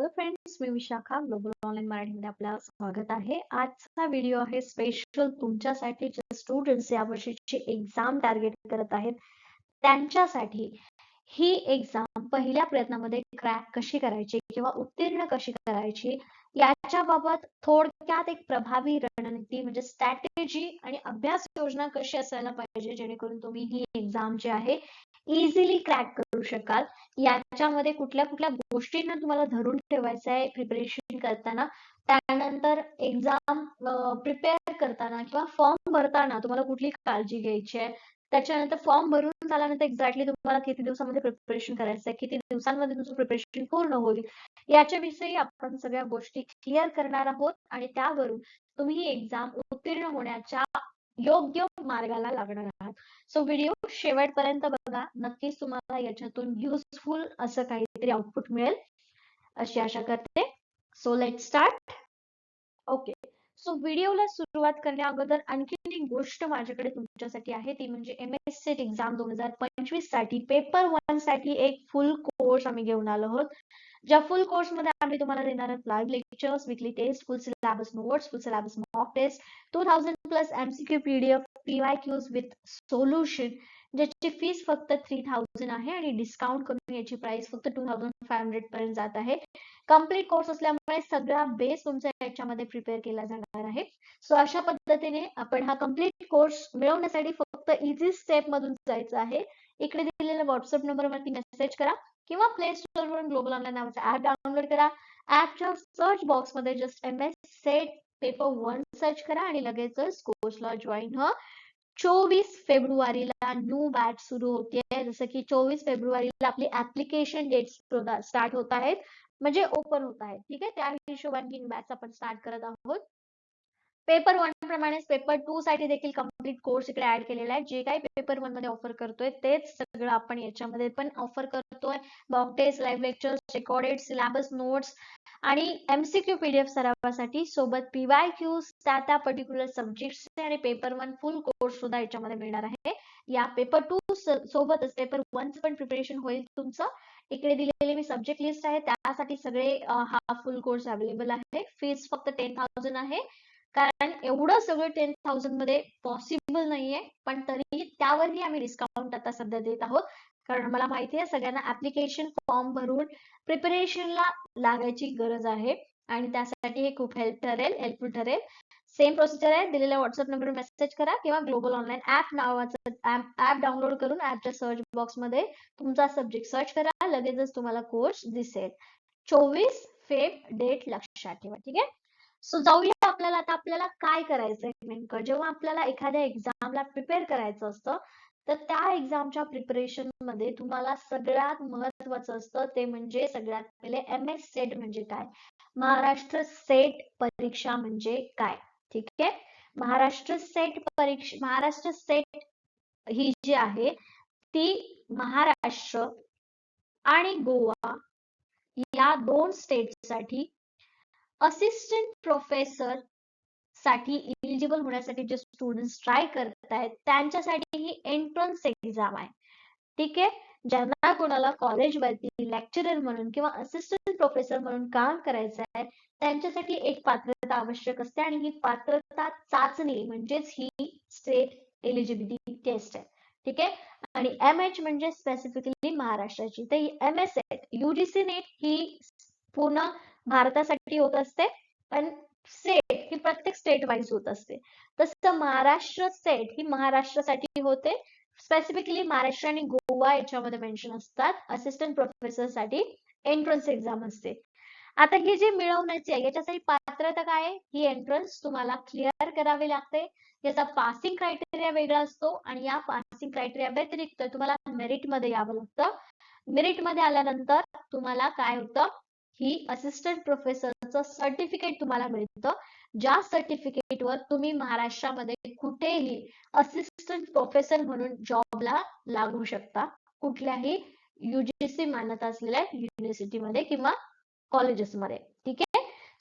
Hello friends मी Vishakha global online मराठीमध्ये आपलं स्वागत आहे. आजचा व्हिडिओ आहे स्पेशल तुमच्यासाठी. जे स्टुडंट्स या वर्षीची एक्झाम टार्गेट करत आहेत त्यांच्यासाठी ही एक्झाम पहिल्या प्रयत्नामध्ये क्रॅक कशी करायची किंवा उत्तीर्ण कशी करायची याच्या बाबत थोडक्यात एक प्रभावी रणनीती म्हणजे स्ट्रॅटेजी आणि अभ्यास योजना कशी असायला पाहिजे जेणेकरून तुम्ही ही एक्झाम जी आहे इझिली क्रॅक करू शकाल. याच्यामध्ये कुठल्या कुठल्या गोष्टींना तुम्हाला धरून ठेवायचं आहे प्रिपरेशन करताना त्यानंतर एक्झाम प्रिपेअर करताना किंवा फॉर्म भरताना तुम्हाला कुठली काळजी घ्यायची आहे? त्याच्यानंतर फॉर्म भरून झाल्यानंतर एक्झॅक्टली तुम्हाला किती दिवसामध्ये प्रिपरेशन करायचं आहे? किती दिवसांमध्ये तुमचं प्रिपरेशन पूर्ण होईल? याच्याविषयी आपण सगळ्या गोष्टी क्लिअर करणार आहोत आणि त्यावरून तुम्ही एक्झाम उत्तीर्ण होण्याच्या योग्य मार्गाला लागणार आहात. सो व्हिडिओ शेवटपर्यंत बघा. नक्कीच तुम्हाला याच्यातून युजफुल असं काहीतरी आउटपुट मिळेल. अशी आशा करते. So let start okay so व्हिडिओला सुरुवात करण्या अगोदर आणखी एक गोष्ट माझ्याकडे तुमच्यासाठी आहे. ती म्हणजे एम एस सेट एक्झाम दोन हजार पंचवीससाठी पेपर वनसाठी एक फुल कोर्स आम्ही घेऊन आलो आहोत. ज्या फुल कोर्समध्ये आम्ही तुम्हाला देणार आहोत live lectures weekly test full syllabus notes full syllabus mock test two thousand plus MCQ PDF PYQs with solution ज्याची फीस फक्त थ्री थाउजंड आहे आणि डिस्काउंट करून याची प्राइस फक्त टू थाउजंड फाय हंड्रेड पर्यंत जात आहे. कंप्लीट कोर्स असल्यामुळे सगळा बेस तुमच्या याच्यामध्ये प्रिपेअर केला जाणार आहे. सो अशा पद्धतीने आपण हा कंप्लीट कोर्स मिळवण्यासाठी फक्त इझी स्टेप मधून जायचं आहे. इकडे दिलेल्या व्हॉट्सअप नंबरवरती मेसेज करा. किंवा प्ले स्टोर वरून ग्लोबल ऑनलाईन नावाचा ऍप डाउनलोड करा. ऍपच्या सर्च बॉक्समध्ये just M S SET paper one search करा आणि लगेचच कोर्सला जॉईन हो. चोवीस फेब्रुवारीला न्यू बॅच सुरू होते जसं की चोवीस फेब्रुवारीला आपली ऍप्लिकेशन डेट स्टार्ट होत आहेत. म्हणजे ओपन होत आहेत. ठीक आहे? त्या हिशोबाने बॅच आपण स्टार्ट करत आहोत. पेपर वन प्रमाणेच पेपर टू साठी देखील कंप्लीट कोर्स इकडे ऍड केलेला आहे. जे काही पेपर वनमध्ये ऑफर करतोय तेच सगळं आपण याच्यामध्ये पण ऑफर करतोय. Mock test live lectures recorded syllabus notes आणि एमसीक्यू पीडीएफ सरावासाठी सोबत पीवाय क्यू त्या त्या पर्टिक्युलर सब्जेक्ट आणि पेपर वन फुल कोर्स सुद्धा याच्यामध्ये मिळणार आहे. या पेपर टू सोबतच पेपर वन पण प्रिपरेशन होईल तुमचं. इकडे दिलेली मी सब्जेक्ट लिस्ट आहे. त्यासाठी सगळे हा फुल कोर्स अवेलेबल आहे. फीस फक्त टेन थाउजंड आहे. कारण एवढं सगळं टेन थाउजंडमध्ये पॉसिबल नाहीये पण तरीही त्यावरही आम्ही डिस्काउंट आता सध्या देत आहोत. कारण मला माहिती आहे सगळ्यांना ऍप्लिकेशन फॉर्म भरून प्रिपरेशनला लागायची गरज आहे. आणि त्यासाठी हे खूप हेल्प ठरेल हेल्पफुल ठरेल. सेम प्रोसिजर आहे दिलेल्या व्हॉट्सअप नंबर मेसेज करा किंवा ग्लोबल ऑनलाईन ऍप नावाचं ऍप डाउनलोड करून ऍपच्या सर्च बॉक्समध्ये तुमचा सब्जेक्ट सर्च करा लगेचच तुम्हाला कोर्स दिसेल. चोवीस फेब डेट लक्षात ठेवा ठीक आहे? सो जाऊया. आपल्याला आता आपल्याला काय करायचंय नेमकं? जेव्हा आपल्याला एखाद्या एक्झामला प्रिपेअर करायचं असतं तर त्या एक्झामच्या प्रिपरेशनमध्ये तुम्हाला सगळ्यात महत्वाचं असतं ते म्हणजे सगळ्यात पहिले एम एस सेट म्हणजे काय? महाराष्ट्र सेट परीक्षा म्हणजे काय? ठीक आहे? महाराष्ट्र सेट परीक्षा महाराष्ट्र सेट ही जी आहे ती महाराष्ट्र आणि गोवा या दोन स्टेटसाठी असिस्टंट प्रोफेसरसाठी इलिजिबल होण्यासाठी जे स्टुडंट ट्राय करतायत त्यांच्यासाठी ही एंट्रन्स एक्झाम आहे. ठीक आहे? ज्यांना कोणाला कॉलेजवरती लेक्चरर म्हणून किंवा असिस्टंट प्रोफेसर म्हणून काम करायचं आहे त्यांच्यासाठी एक पात्रता आवश्यक असते आणि ही पात्रता चाचणी म्हणजेच ही स्टेट एलिजिबिलिटी टेस्ट आहे. ठीक आहे? आणि एम एच म्हणजे स्पेसिफिकली महाराष्ट्राची. तर एम एस एट युजीसी नेट ही पूर्ण भारतासाठी होत असते. पण सेट ही प्रत्येक स्टेट वाईज होत असते. तसं महाराष्ट्र सेट ही महाराष्ट्रासाठी होते. स्पेसिफिकली महाराष्ट्र आणि गोवा याच्यामध्ये मेन्शन असतात. असिस्टंट प्रोफेसरसाठी एंट्रन्स एक्झाम असते. आता हे जे मिळवण्याची आहे याच्यासाठी पात्रता काय आहे? ही एंट्रन्स तुम्हाला क्लिअर करावी लागते. याचा पासिंग क्रायटेरिया वेगळा असतो आणि या पासिंग क्रायटेरिया व्यतिरिक्त तुम्हाला मेरिटमध्ये यावं लागतं. मेरिटमध्ये आल्यानंतर तुम्हाला काय होतं? ही असिस्टंट प्रोफेसरचं सर्टिफिकेट तुम्हाला मिळतं. ज्या सर्टिफिकेटवर तुम्ही महाराष्ट्रामध्ये कुठेही असिस्टंट प्रोफेसर म्हणून जॉबला लागू शकता. कुठल्याही युजीसी मान्यता असलेल्या युनिव्हर्सिटीमध्ये किंवा कॉलेजेसमध्ये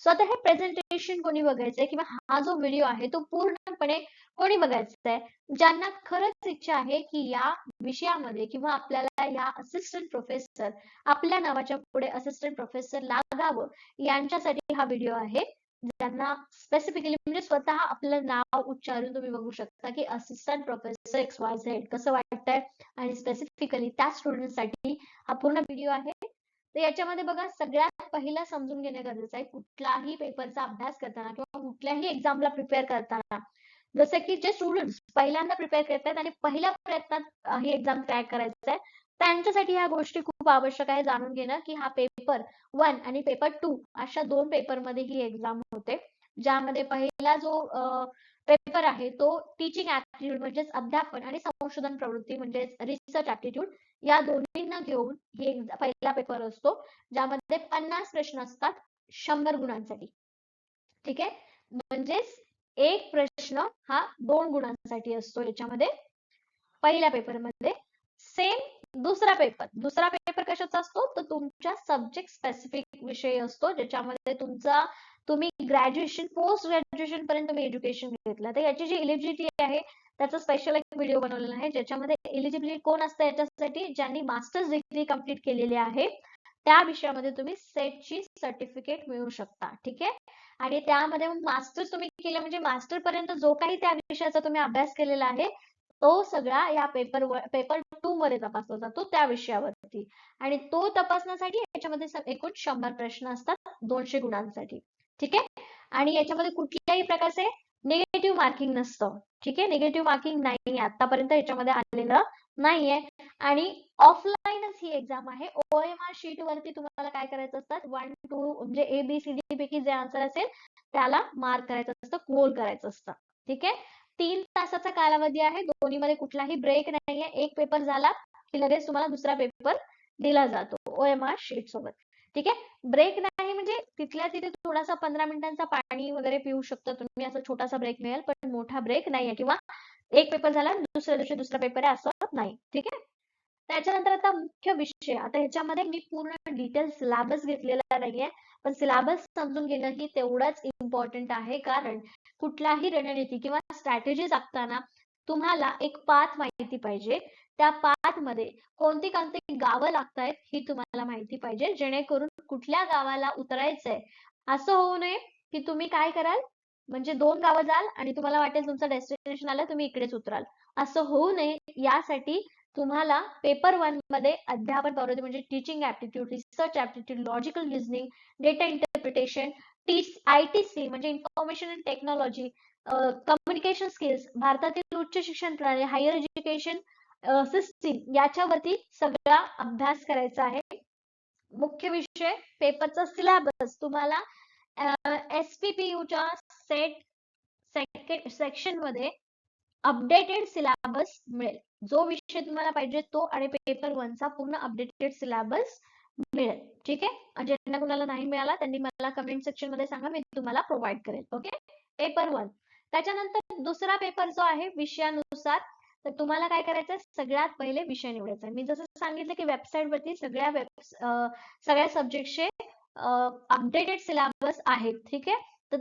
सो आता हे प्रेझेंटेशन कोणी बघायचंय किंवा हा जो व्हिडिओ आहे तो पूर्णपणे कोणी बघायचा आहे ज्यांना खरंच इच्छा आहे की या विषयामध्ये किंवा आपल्याला या असिस्टंट प्रोफेसर आपल्या नावाच्या पुढे असिस्टंट प्रोफेसर लागावं यांच्यासाठी हा व्हिडिओ आहे. ज्यांना स्पेसिफिकली म्हणजे स्वतः आपलं नाव उच्चारून तुम्ही बघू शकता की assistant professor X Y Z कसं वाटतंय? आणि स्पेसिफिकली त्या स्टुडंटसाठी हा पूर्ण व्हिडिओ आहे. तर याच्यामध्ये बघा सगळ्यात पहिला समजून घेणे गरजेचं आहे कुठलाही पेपरचा अभ्यास करताना किंवा कुठल्याही एक्झामला प्रिपेअर करताना. जसं की जे स्टुडंट्स पहिल्यांदा प्रिपेअर करतात आणि पहिल्या प्रयत्नात ही एक्झाम क्रॅक करायचं आहे त्यांच्यासाठी ह्या गोष्टी खूप आवश्यक आहे जाणून घेणं की हा पेपर वन आणि पेपर टू अशा दोन पेपरमध्ये ही एक्झाम होते. ज्यामध्ये पहिला जो पेपर आहे तो टीचिंग ऍप्टिट्यूड म्हणजेच अध्यापन आणि संशोधन प्रवृत्ती म्हणजेच रिसर्च ऍप्टिट्यूड या दोन्हींना घेऊन हे पहिला पेपर असतो ज्यामध्ये पन्नास प्रश्न असतात शंभर गुणांसाठी. ठीक आहे? म्हणजेच एक प्रश्न हा दोन गुणांसाठी असतो याच्यामध्ये. पहिल्या पेपरमध्ये सेम दुसरा पेपर दुसरा पेपर कशाचा असतो? तर तुमच्या सब्जेक्ट स्पेसिफिक विषय असतो ज्याच्यामध्ये तुमचा तुम्ही ग्रॅज्युएशन पोस्ट ग्रॅज्युएशन पर्यंत तुम्ही एज्युकेशन घेतलं. तर याची जी एलिजिबिलिटी आहे त्याचा स्पेशल एक व्हिडिओ बनवलेला आहे ज्याच्यामध्ये एलिजिबिलिटी कोण असतं याच्यासाठी ज्यांनी मास्टर्स डिग्री कंप्लीट केलेली आहे त्या विषयामध्ये तुम्ही सेटची सर्टिफिकेट मिळू शकता. ठीक आहे? आणि त्यामध्ये मास्टर्स तुम्ही केलं म्हणजे मास्टर पर्यंत जो काही त्या विषयाचा तुम्ही अभ्यास केलेला आहे तो सगळा या पेपर पेपर टू मध्ये तपासला जातो त्या विषयावरती. आणि तो तपासण्यासाठी याच्यामध्ये एकूण शंभर प्रश्न असतात दोनशे गुणांसाठी. ठीक आहे? आणि याच्यामध्ये कुठल्याही प्रकारचे निगेटिव्ह मार्किंग नसतं. ठीक आहे? निगेटिव्ह मार्किंग नाही आतापर्यंत याच्यामध्ये आलेलं नाहीये. आणि ऑफलाईनच ही एक्झाम आहे. ओएमआर शीट वरती तुम्हाला काय करायचं असतात वन टू म्हणजे ए बी सी डी पैकी जे आन्सर असेल त्याला मार्क करायचं असतं. कोल करायचं असतं. ठीक आहे? तीन तासाचा कालावधी आहे. दोन्हीमध्ये कुठलाही ब्रेक नाहीये. एक पेपर झाला की लगेच तुम्हाला दुसरा पेपर दिला जातो. ओएमआर शीट सोबत. ठीक आहे? ब्रेक नाही म्हणजे तिथल्या तिथे थोडासा पंधरा मिनिटांचा पाणी वगैरे पिऊ शकता तुम्ही असं छोटासा ब्रेक मिळेल पण मोठा ब्रेक नाहीये किंवा एक पेपर झाला दुसऱ्या दिवशी दुसरा पेपर आहे असं नाही ठीक आहे? त्याच्यानंतर आता मुख्य विषय आता ह्याच्यामध्ये मी पूर्ण डिटेल सिलेबस घेतलेला नाहीये पण सिलेबस समजून घेणं ही तेवढंच इम्पॉर्टंट आहे कारण कुठलाही रणनीती किंवा स्ट्रॅटेजी आखताना तुम्हाला एक पाथ माहिती पाहिजे. त्या पाथमध्ये कोणती कोणती गावं लागतायत ही तुम्हाला माहिती पाहिजे. जेणेकरून कुठल्या गावाला उतरायचंय असं होऊ नये की तुम्ही काय कराल? म्हणजे दोन गावं जाल आणि तुम्हाला वाटेल तुमचं डेस्टिनेशन आलं तुम्ही इकडेच उतराल. असं होऊ नये. यासाठी तुम्हाला पेपर वनमध्ये अध्यापन प्रवृत्ती म्हणजे teaching aptitude research aptitude logical reasoning data interpretation T I T C म्हणजे information and technology communication skills भारतातील उच्च शिक्षण प्रणाली हायर एज्युकेशन सिस्टीम याच्यावरती सगळा अभ्यास करायचा आहे. मुख्य विषय पेपरचा सिलेबस तुम्हाला एस पी पी यूच्या सेट सेक्शनमध्ये अपडेटेड सिलेबस मिळेल. जो विषय तुम्हाला पाहिजे तो आणि पेपर वनचा पूर्ण अपडेटेड सिलेबस मिळेल. ठीक आहे? ज्यांना कुणाला नाही मिळाला त्यांनी मला कमेंट सेक्शनमध्ये सांगा मी तुम्हाला प्रोव्हाइड करेल. ओके पेपर वन त्याच्यानंतर दुसरा पेपर जो आहे विषयानुसार तर तुम्हाला काय करायचं सगळ्यात पहिले विषय निवडायचा मी जसं सांगितलं की वेबसाईट वरती सगळ्या वेब सगळ्या सब्जेक्टचे अपडेटेड सिलेबस आहेत ठीक आहे? तर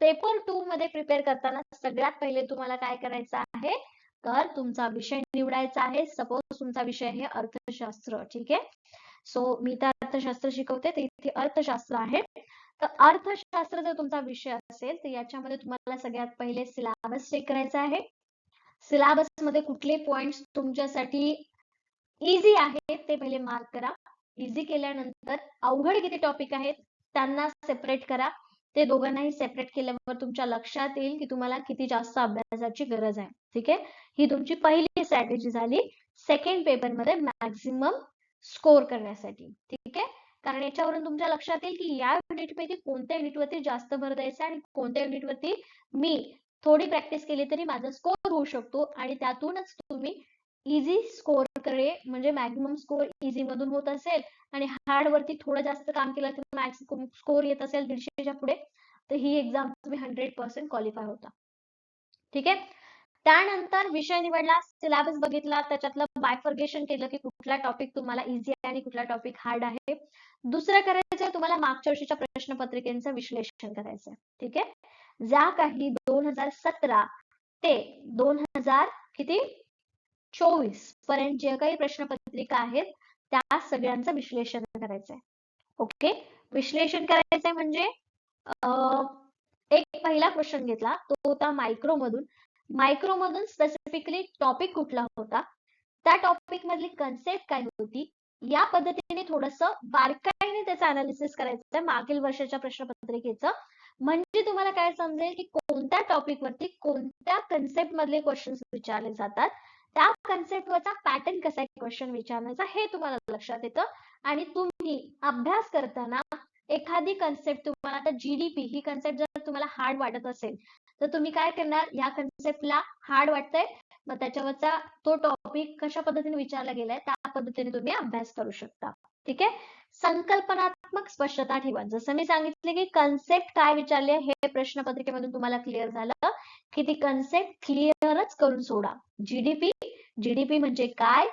पेपर टू मध्ये प्रिपेअर करताना सगळ्यात पहिले तुम्हाला काय करायचं आहे? तर तुमचा विषय निवडायचा आहे. सपोज तुमचा विषय आहे अर्थशास्त्र ठीक आहे? सो मी तर अर्थशास्त्र शिकवते तर इथे अर्थशास्त्र आहे. तर अर्थशास्त्र जर तुमचा विषय असेल तर याच्यामध्ये तुम्हाला सगळ्यात पहिले सिलेबस चेक करायचा आहे. सिलेबसमध्ये कुठले पॉइंट तुमच्यासाठी इझी आहेत ते पहिले मार्क करा. इझी केल्यानंतर अवघड किती टॉपिक आहेत त्यांना सेपरेट करा. ते दोघांनाही सेपरेट केल्यावर तुमच्या लक्षात येईल की तुम्हाला किती जास्त अभ्यासाची गरज आहे. ठीक आहे? ही तुमची पहिली स्ट्रॅटेजी झाली. सेकंड पेपरमध्ये मॅक्झिमम स्कोर करण्यासाठी. ठीक आहे? कारण याच्यावरून तुमच्या लक्षात येईल की या युनिटपैकी कोणत्या युनिटवरती जास्त भर द्यायचा आणि कोणत्या युनिटवरती मी थोडी प्रॅक्टिस केली तरी माझा स्कोर होऊ शकतो. आणि त्यातूनच तुम्ही इझी स्कोरकडे म्हणजे मॅक्झिमम स्कोर इझी मधून होत असेल आणि हार्ड वरती थोडं जास्त काम केलं तर मॅक्सिमम स्कोर येत असेल दीडशेच्या पुढे तर ही एक्झाम तुम्ही हंड्रेड पर्सेंट क्वालिफाय होता. ठीक आहे? त्यानंतर विषय निवडला सिलेबस बघितला त्याच्यातलं बायफर्गेशन केलं की कुठला टॉपिक तुम्हाला इझी आहे आणि कुठला टॉपिक हार्ड आहे. दुसरं करायचं तुम्हाला मागच्या वर्षीच्या प्रश्नपत्रिकेचं विश्लेषण करायचं ठीक आहे? ज्या काही दोन हजार सतरा ते दोन हजार किती? चोवीसपर्यंत जे काही प्रश्नपत्रिका आहेत त्या सगळ्यांचं विश्लेषण करायचंय. ओके? विश्लेषण करायचंय म्हणजे एक पहिला क्वेश्चन घेतला तो होता मायक्रो मधून. मायक्रो मधून स्पेसिफिकली टॉपिक कुठला होता? त्या टॉपिक मधली कन्सेप्ट काय होती? या पद्धतीने थोडस बारकाईने त्याचं अनालिसिस करायचं मागील वर्षाच्या प्रश्नपत्रिकेचं. म्हणजे तुम्हाला काय समजेल की कोणत्या टॉपिक वरती कोणत्या कन्सेप्ट मधले क्वेश्चन विचारले जातात? त्या कन्सेप्ट वरचा पॅटर्न कसा आहे? क्वेश्चन विचारण्याचा हे तुम्हाला लक्षात येतं. आणि तुम्ही अभ्यास करताना एखादी कन्सेप्ट तुम्हाला आता जीडीपी ही कन्सेप्ट जर तुम्हाला हार्ड वाटत असेल तर तुम्ही काय करणार? या कन्सेप्टला हार्ड वाटतंय. मग त्याच्यावरचा तो टॉपिक कशा पद्धतीने विचारला गेलाय त्या पद्धतीने तुम्ही अभ्यास करू शकता. ठीक आहे? संकल्पनात्मक स्पष्टता ठेवा. जसं मी सांगितले की कन्सेप्ट काय विचारले हे प्रश्नपत्रिकेमधून तुम्हाला क्लिअर झालं की ती कन्सेप्ट क्लिअरच करून सोडा. जीडीपी जीडीपी म्हणजे काय?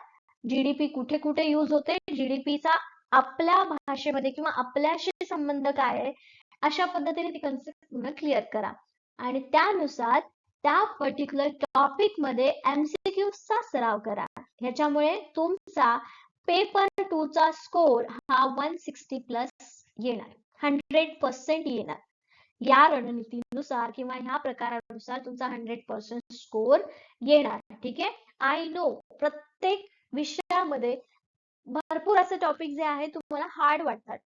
जीडीपी कुठे कुठे यूज होते? जीडीपीचा आपल्या भाषेमध्ये किंवा आपल्याशी संबंध काय आहे? अशा पद्धतीने ती कन्सेप्ट पूर्ण क्लिअर करा. आणि त्यानुसार त्या पर्टिक्युलर टॉपिकमध्ये चा सराव करा. ह्याच्यामुळे तुमचा पेपर टू चा स्कोर हा वन सिक्स्टी प्लस येणार. हंड्रेड पर्सेंट येणार. या रणनीतीनुसार किंवा ह्या प्रकारानुसार तुमचा हंड्रेड पर्सेंट स्कोर येणार. ठीक आहे? आय नो प्रत्येक विषयामध्ये भरपूर असे टॉपिक जे आहेत तुम्हाला हार्ड वाटतात.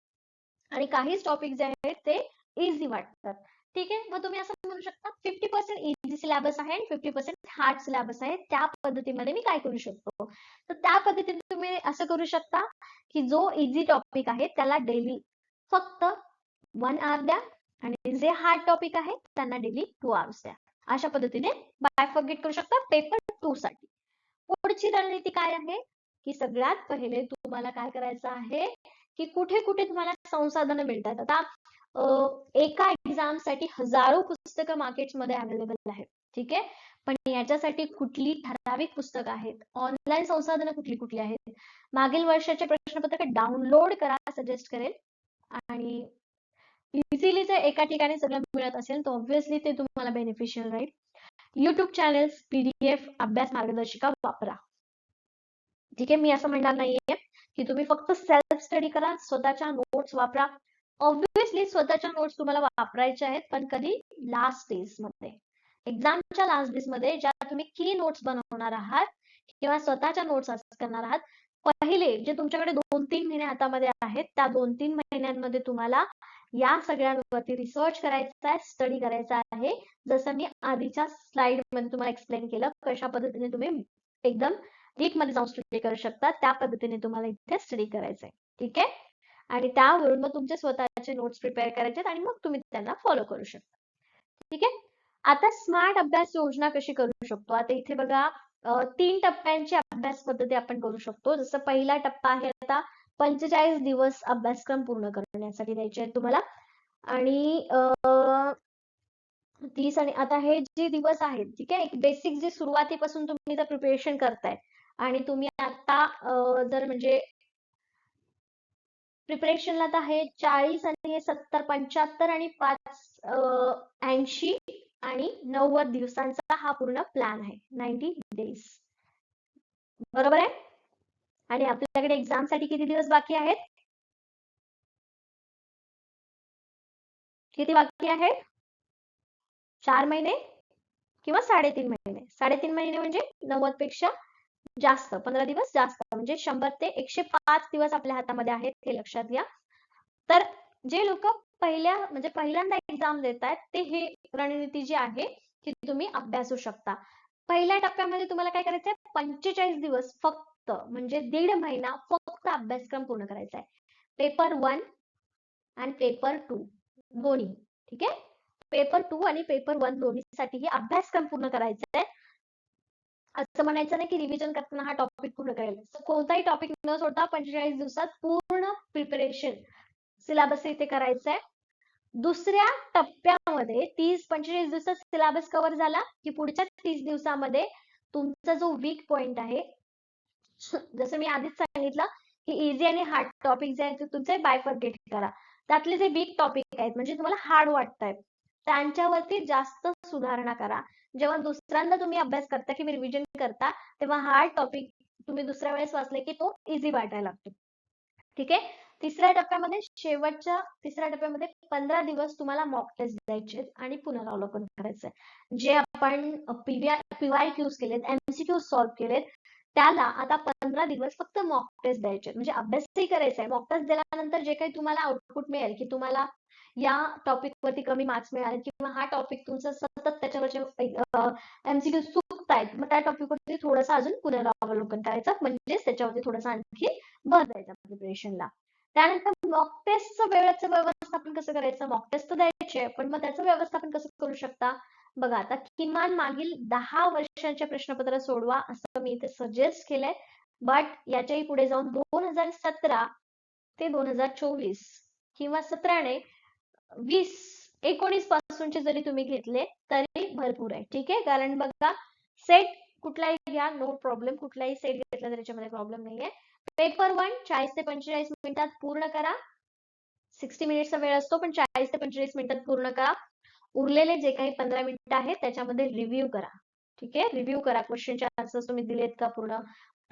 आणि काहीच टॉपिक जे आहेत ते इझी वाटतात. ठीक आहे? मग तुम्ही असं म्हणू शकता फिफ्टी पर्सेंट इझी सिलेबस आहे फिफ्टी पर्सेंट हार्ड सिलेबस आहे. त्या पद्धतीमध्ये मी काय करू शकतो? तर त्या पद्धतीने तुम्ही असं करू शकता की जो इझी टॉपिक आहे त्याला डेली फक्त वन आवर द्या आणि जे हार्ड टॉपिक आहे त्यांना डेली टू आवर्स द्या. अशा पद्धतीने बायफर्गेट करू शकता. पेपर टू साठी. पुढची रणनीती काय आहे? की सगळ्यात पहिले तुम्हाला काय करायचं आहे? की कुठे कुठे तुम्हाला संसाधनं मिळतात. आता एका एक्झामसाठी हजारो पुस्तकं मार्केटमध्ये अवेलेबल आहेत. ठीक आहे? पण याच्यासाठी कुठली ठराविक पुस्तकं आहेत? ऑनलाईन संसाधनं कुठली कुठली आहेत? मागील वर्षाचे प्रश्नपत्रक डाउनलोड करा सजेस्ट करेल. आणि इझिली जर एका ठिकाणी सगळं मिळत असेल तर ऑब्व्हियसली ते तुम्हाला बेनिफिशियल राहील. युट्यूब चॅनेल्स पीडीएफ अभ्यास मार्गदर्शिका वापरा. ठीक आहे? मी असं म्हणणार नाहीये. की तुम्ही फक्त सेल्फ स्टडी करा स्वतःच्या नोट्स वापरा. ऑब्विसली स्वतःच्या नोट्स तुम्हाला वापरायच्या आहेत पण कधी लास्ट डेजमध्ये. एक्झामच्या लास्ट डेजमध्ये ज्या तुम्ही की नोट्स बनवणार आहात किंवा स्वतःच्या नोट्स करणार आहात पहिले जे तुमच्याकडे दोन तीन महिने हातामध्ये आहेत त्या दोन तीन महिन्यांमध्ये तुम्हाला या सगळ्यांवरती रिसर्च करायचा आहे स्टडी करायचा आहे. जसं मी आधीच्या स्लाइडमध्ये तुम्हाला एक्सप्लेन केलं कशा पद्धतीने तुम्ही एकदम मध्ये जाऊन स्टडी करू शकता त्या पद्धतीने तुम्हाला इथे स्टडी करायचंय. ठीक आहे? आणि त्यावरून मग तुमचे स्वतःचे नोट्स प्रिपेअर करायचे आणि मग तुम्ही त्यांना फॉलो करू शकता. ठीक आहे? आता स्मार्ट अभ्यास योजना कशी करू शकतो? आता इथे बघा तीन टप्प्यांची अभ्यास पद्धती आपण करू शकतो. जसं पहिला टप्पा आहे आता पंचेचाळीस दिवस अभ्यासक्रम पूर्ण करण्यासाठी द्यायचे आहेत तुम्हाला. आणि तीस आणि आता हे जे दिवस आहेत ठीक आहे? बेसिक जे सुरुवातीपासून तुम्ही प्रिपरेशन करताय आणि तुम्ही आता जर म्हणजे प्रिपरेशनला तर आहे चाळीस आणि सत्तर पंच्याहत्तर आणि पाच ऐंशी आणि नव्वद दिवसांचा हा पूर्ण प्लॅन आहे. नाईन्टी डेज बरोबर आहे? आणि आपल्याकडे एक्झामसाठी किती दिवस बाकी आहेत? किती बाकी आहेत? चार महिने किंवा साडेतीन महिने? साडेतीन महिने म्हणजे नव्वदपेक्षा जास्त पंधरा दिवस जास्त म्हणजे शंभर ते एकशे पाच दिवस आपल्या हातामध्ये आहेत हे लक्षात घ्या. तर जे लोक पहिल्या म्हणजे पहिल्यांदा एक्झाम देत आहेत ते हे रणनीती जी आहे ती तुम्ही अभ्यासू शकता. पहिल्या टप्प्यामध्ये तुम्हाला काय करायचंय? पंचेचाळीस दिवस फक्त म्हणजे दीड महिना फक्त अभ्यासक्रम पूर्ण करायचा आहे पेपर वन आणि पेपर टू दोन्ही ठीक आहे? पेपर टू आणि पेपर वन दोन्हीसाठी हे अभ्यासक्रम पूर्ण करायचा आहे असं म्हणायचं नाही की रिव्हिजन करताना हा टॉपिक पूर्ण करायला कोणताही टॉपिक न सोडता पंचेचाळीस दिवसात पूर्ण प्रिपरेशन सिलेबस इथे करायचं आहे दुसऱ्या टप्प्यामध्ये तीस पंचेचाळीस दिवसात सिलेबस कव्हर झाला की पुढच्या तीस दिवसामध्ये तुमचा जो वीक पॉइंट आहे जसं मी आधीच सांगितलं की इझी आणि हार्ड टॉपिक जे आहेत ते तुमचे बायफर्गेट करा. त्यातले जे वीक टॉपिक आहेत म्हणजे तुम्हाला हार्ड वाटत आहेत त्यांच्यावरती जास्त सुधारणा करा. जेव्हा दुसऱ्यांदा तुम्ही अभ्यास करता किंवा रिव्हिजन करता तेव्हा हार्ड टॉपिक तुम्ही दुसऱ्या वेळेस वाचले की तो इझी वाटायला लागतो. ठीक आहे? तिसऱ्या टप्प्यामध्ये शेवटच्या तिसऱ्या टप्प्यामध्ये पंधरा दिवस तुम्हाला मॉक टेस्ट द्यायचे आणि पुनरावलोकन करायचंय. जे आपण पीवाय क्यूज केलेत एमसीक्यू सॉल्व्ह केलेत त्याला आता पंधरा दिवस फक्त मॉक टेस्ट द्यायचे. म्हणजे अभ्यासही करायचा आहे मॉक टेस्ट दिल्यानंतर जे काही तुम्हाला आउटपुट मिळेल की तुम्हाला या टॉपिक वरती कमी मार्क्स मिळाले किंवा हा टॉपिक तुमचा सतत त्याच्यावरचे एमसीक्यू चुकतायत मग त्या टॉपिक वरती थोडंसं अजून पुनरावलोकन करायचं. म्हणजेच त्याच्यावरती थोडंसं आणखी भर द्यायचा प्रिपरेशनला त्यानंतर मॉक टेस्टचं वेळेचं व्यवस्थापन कसं करायचं? मॉक टेस्ट तर द्यायचे पण मग त्याचं व्यवस्थापन कसं करू शकता? बघा आता किमान मागील दहा वर्षांचे प्रश्नपत्र सोडवा असं मी इथे सजेस्ट केलंय. बट याच्याही पुढे जाऊन दोन हजार सतरा ते दोन हजार चोवीस किंवा सतराने वीस एकोणीस पासूनचे जरी तुम्ही घेतले तरी भरपूर आहे. ठीक आहे? कारण बघा सेट कुठलाही घ्या नो प्रॉब्लेम कुठलाही सेट घेतला तर त्याच्यामध्ये प्रॉब्लेम नाहीये. पेपर वन चाळीस ते पंचेचाळीस मिनिटात पूर्ण करा. सिक्स्टी मिनिटचा वेळ असतो पण चाळीस ते पंचेचाळीस मिनिटात पूर्ण करा. उरलेले जे काही पंधरा मिनिट आहेत त्याच्यामध्ये रिव्ह्यू करा. ठीक आहे? रिव्ह्यू करा. क्वेश्चनचे आन्सर्स तुम्ही दिलेत का पूर्ण?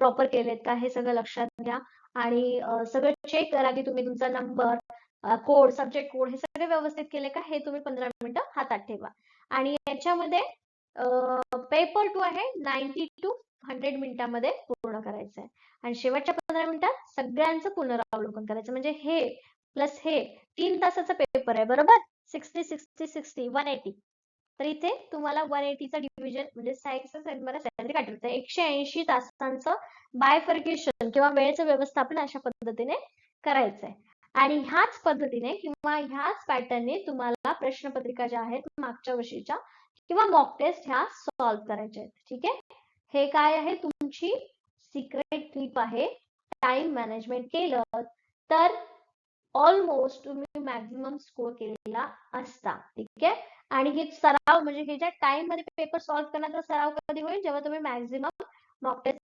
प्रॉपर केलेत का? हे सगळं लक्षात घ्या. आणि सगळं चेक करा की तुम्ही तुमचा नंबर कोड सब्जेक्ट कोड हे सगळे व्यवस्थित केले का? हे तुम्ही पंधरा मिनिटं हातात ठेवा. आणि याच्यामध्ये पेपर टू आहे नाईन्टी टू हंड्रेड मिनिटांमध्ये पूर्ण करायचं आहे. आणि शेवटच्या पंधरा मिनिटात सगळ्यांचं पुनरावलोकन करायचं. म्हणजे हे प्लस हे तीन तासाचा पेपर आहे बरोबर? Sixty sixty sixty one eighty तर इथे तुम्हाला वन एटीचा डिव्हिजन म्हणजे साईडचं एकशे ऐंशी तासांचं बायफर्केशन किंवा वेळेचं व्यवस्थापन अशा पद्धतीने करायचंय आणि ह्याच पद्धतीने किंवा ह्याच पॅटर्नने तुम्हाला प्रश्नपत्रिका ज्या आहेत मागच्या वर्षीच्या किंवा मॉक टेस्ट ह्या सॉल्व्ह करायच्या आहेत. ठीक आहे? हे काय आहे? तुमची सिक्रेट ट्रिप आहे. टाइम मॅनेजमेंट केलं तर ऑलमोस्ट तुम्ही मॅक्झिमम स्कोर केलेला असता. ठीक आहे? आणि हे सराव म्हणजे हे ज्या टाइममध्ये पेपर सॉल्व्ह करण्याचा सराव कधी होईल? जेव्हा तुम्ही मॅक्झिमम मॉक टेस्ट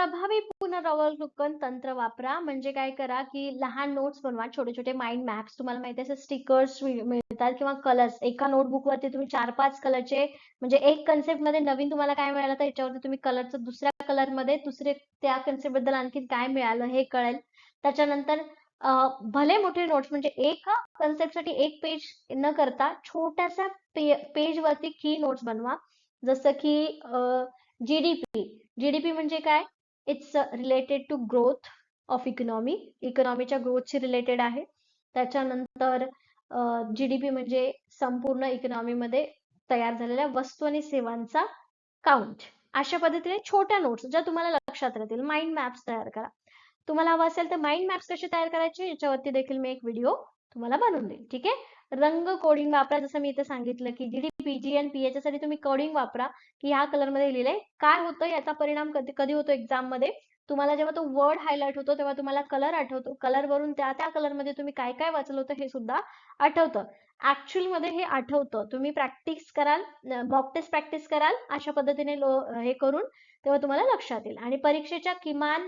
प्रभावी पुनरावलोकन तंत्र वापरा. म्हणजे काय करा की लहान नोट्स बनवा छोटे छोटे माइंड मॅप्स तुम्हाला माहिती असेल स्टिकर्स मिळतात किंवा कलर्स एका नोटबुक वरती तुम्ही चार पाच कलरचे म्हणजे एक कन्सेप्टमध्ये नवीन तुम्हाला काय मिळालं तर याच्यावरती तुम्ही कलरचं दुसऱ्या कलरमध्ये दुसरे त्या कन्सेप्टबद्दल आणखी काय मिळालं हे कळेल. त्याच्यानंतर भले मोठे नोट्स म्हणजे एक कन्सेप्टसाठी एक पेज न करता छोट्याशा पेज वरती की नोट्स बनवा. जसं की जीडीपी जीडीपी म्हणजे काय? It's related to growth of economy इकॉनॉमीच्या ग्रोथशी रिलेटेड आहे. त्याच्यानंतर जीडीपी म्हणजे संपूर्ण इकॉनॉमीमध्ये तयार झालेल्या वस्तू आणि सेवांचा काउंट अशा पद्धतीने छोट्या नोट्स ज्या तुम्हाला लक्षात राहतील. माइंड मॅप्स तयार करा. तुम्हाला हवं असेल तर माइंड मॅप्स कसे तयार करायचे? याच्यावरती देखील मी एक व्हिडिओ तुम्हाला बनवून देईल. ठीक आहे? रंग कोडिंग वापरा. जसं मी इथे सांगितलं की जीडीपी जी एन पी याच्यासाठी तुम्ही कोडिंग वापरा की ह्या कलरमध्ये लिहिलंय. काय होतं याचा परिणाम कधी कधी होतो एक्झाममध्ये. तुम्हाला जेव्हा तो वर्ड हायलाइट होतो तेव्हा तुम्हाला कलर आठवतो. कलर वरून त्या त्या कलरमध्ये तुम्ही काय काय वाचलं होतं हे सुद्धा आठवतं. ऍक्च्युअलमध्ये हे आठवतं. तुम्ही प्रॅक्टिस कराल मॉक टेस्ट प्रॅक्टिस कराल अशा पद्धतीने हे करून तेव्हा तुम्हाला लक्षात येईल. आणि परीक्षेच्या किमान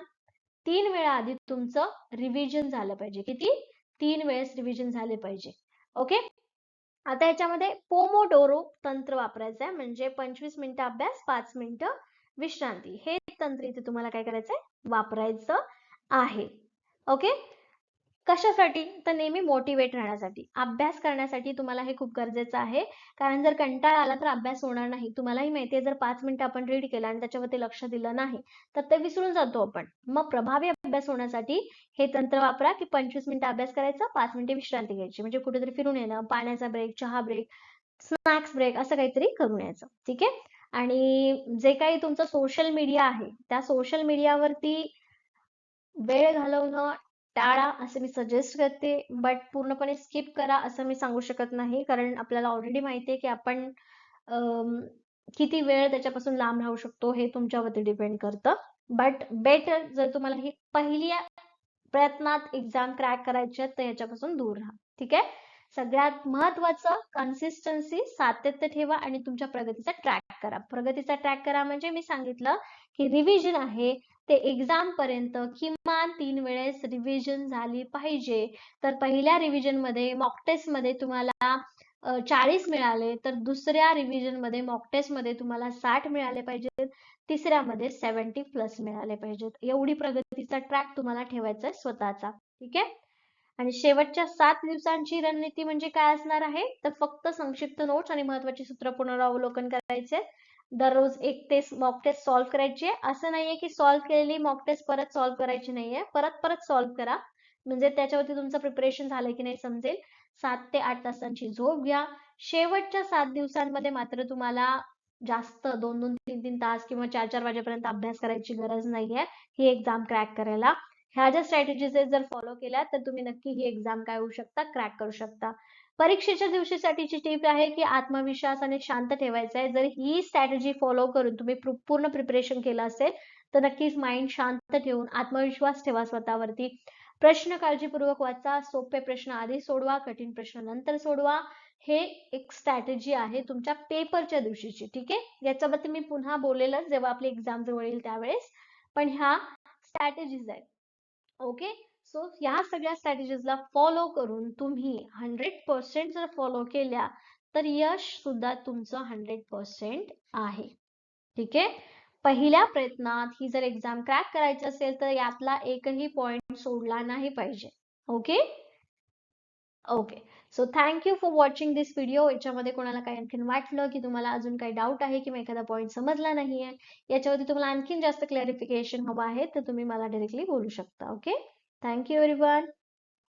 तीन वेळा आधी तुमचं रिव्हिजन झालं पाहिजे. किती? तीन वेळेस रिव्हिजन झाले पाहिजे. ओके? आता याच्यामध्ये पोमोडोरो तंत्र वापरायचं आहे म्हणजे पंचवीस मिनिटं अभ्यास पाच मिनिटं विश्रांती. हे तंत्र इथे तुम्हाला काय करायचंय? वापरायचं आहे. ओके? कशासाठी? तर नेहमी मोटिवेट राहण्यासाठी. अभ्यास करण्यासाठी तुम्हाला हे खूप गरजेचं आहे. कारण जर कंटाळा आला तर अभ्यास होणार नाही. तुम्हालाही माहिती आहे जर पाच मिनिटं आपण रीड केलं आणि त्याच्यावरती लक्ष दिलं नाही तर ते विसरून जातो आपण. मग प्रभावी अभ्यास होण्यासाठी हे तंत्र वापरा की पंचवीस मिनिटं अभ्यास करायचा पाच मिनिटे विश्रांती घ्यायची. म्हणजे कुठेतरी फिरून येणं पाण्याचा ब्रेक चहा ब्रेक स्नॅक्स ब्रेक असं काहीतरी करून यायचं. ठीक आहे? आणि जे काही तुमचं सोशल मीडिया आहे त्या सोशल मीडियावरती वेळ घालवणं टाळा असं मी सजेस्ट करते बट पूर्णपणे स्किप करा असं मी सांगू शकत नाही. कारण आपल्याला ऑलरेडी माहिती आहे की आपण किती वेळ त्याच्यापासून लांब राहू शकतो हे तुमच्यावरती डिपेंड करतं. बट बेटर जर तुम्हाला ही पहिल्या प्रयत्नात एक्झाम क्रॅक करायचे तर याच्यापासून दूर राहा. ठीक आहे? सगळ्यात महत्वाचं कन्सिस्टन्सी सातत्य ठेवा आणि तुमच्या प्रगतीचा ट्रॅक करा. प्रगतीचा ट्रॅक करा म्हणजे मी सांगितलं की रिव्हिजन आहे. ते एक्झाम पर्यंत किमान तीन वेळेस रिव्हिजन झाली पाहिजे. तर पहिल्या रिव्हिजनमध्ये मॉक टेस्टमध्ये तुम्हाला चाळीस मिळाले तर दुसऱ्या रिव्हिजनमध्ये मॉक टेस्टमध्ये तुम्हाला साठ मिळाले पाहिजेत. तिसऱ्यामध्ये सेव्हन्टी प्लस मिळाले पाहिजेत. एवढी प्रगतीचा ट्रॅक तुम्हाला ठेवायचा आहे स्वतःचा. ठीक आहे? आणि शेवटच्या सात दिवसांची रणनीती म्हणजे काय असणार आहे? तर फक्त संक्षिप्त नोट्स आणि महत्वाची सूत्र पुनरावलोकन करायचे दररोज एक टेस्ट मॉक टेस्ट सॉल्व्ह करायची आहे. असं नाहीये की सॉल्व्ह केलेली मॉक टेस्ट परत सॉल्व्ह करायची नाहीये. परत परत सॉल्व्ह करा. म्हणजे त्याच्यावरती तुमचं प्रिपरेशन झालं की नाही समजेल. सात ते आठ तासांची झोप घ्या. शेवटच्या सात दिवसांमध्ये मात्र तुम्हाला जास्त दोन दोन तीन तीन तास किंवा चार चार वाजेपर्यंत अभ्यास करायची गरज नाहीये. ही एक्झाम क्रॅक करायला. ह्या ज्या स्ट्रॅटेजीज जर फॉलो केल्या तर तुम्ही नक्की ही एक्झाम काय होऊ शकता? क्रॅक करू शकता. परीक्षेच्या दिवशीसाठीची टीप आहे की आत्मविश्वास आणि शांत ठेवायचा आहे. जर ही स्ट्रॅटेजी फॉलो करून तुम्ही पूर्ण प्रिपरेशन केलं असेल तर नक्कीच माइंड शांत ठेवून आत्मविश्वास ठेवा स्वतःवरती. प्रश्न काळजीपूर्वक वाचा सोपे प्रश्न आधी सोडवा कठीण प्रश्न नंतर सोडवा. हे एक स्ट्रॅटेजी आहे तुमच्या पेपरच्या दिवशीची ठीक आहे? याच्याबद्दल मी पुन्हा बोलेलच जेव्हा आपली एक्झाम जवळ येईल त्यावेळेस. पण ह्या स्ट्रॅटेजीज आहेत. ओके सो या सगळ्या स्ट्रॅटेजीजला फॉलो करून तुम्ही हंड्रेड पर्सेंट जर फॉलो केल्या तर यश सुद्धा तुमचं हंड्रेड पर्सेंट आहे. ठीक आहे? पहिल्या प्रयत्नात ही जर एक्झाम क्रॅक करायची असेल तर यातला एकही पॉइंट सोडला नाही पाहिजे. Okay okay so thank you for watching this video याच्यामध्ये कोणाला काही आणखीन वाटलं की तुम्हाला अजून काही डाऊट आहे किंवा एखादा पॉईंट समजला नाहीये याच्यावरती तुम्हाला आणखीन जास्त क्लॅरिफिकेशन हवं आहे तर तुम्ही मला डिरेक्टली बोलू शकता. Okay Thank you, everyone.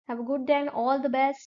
Have a good day and all the best.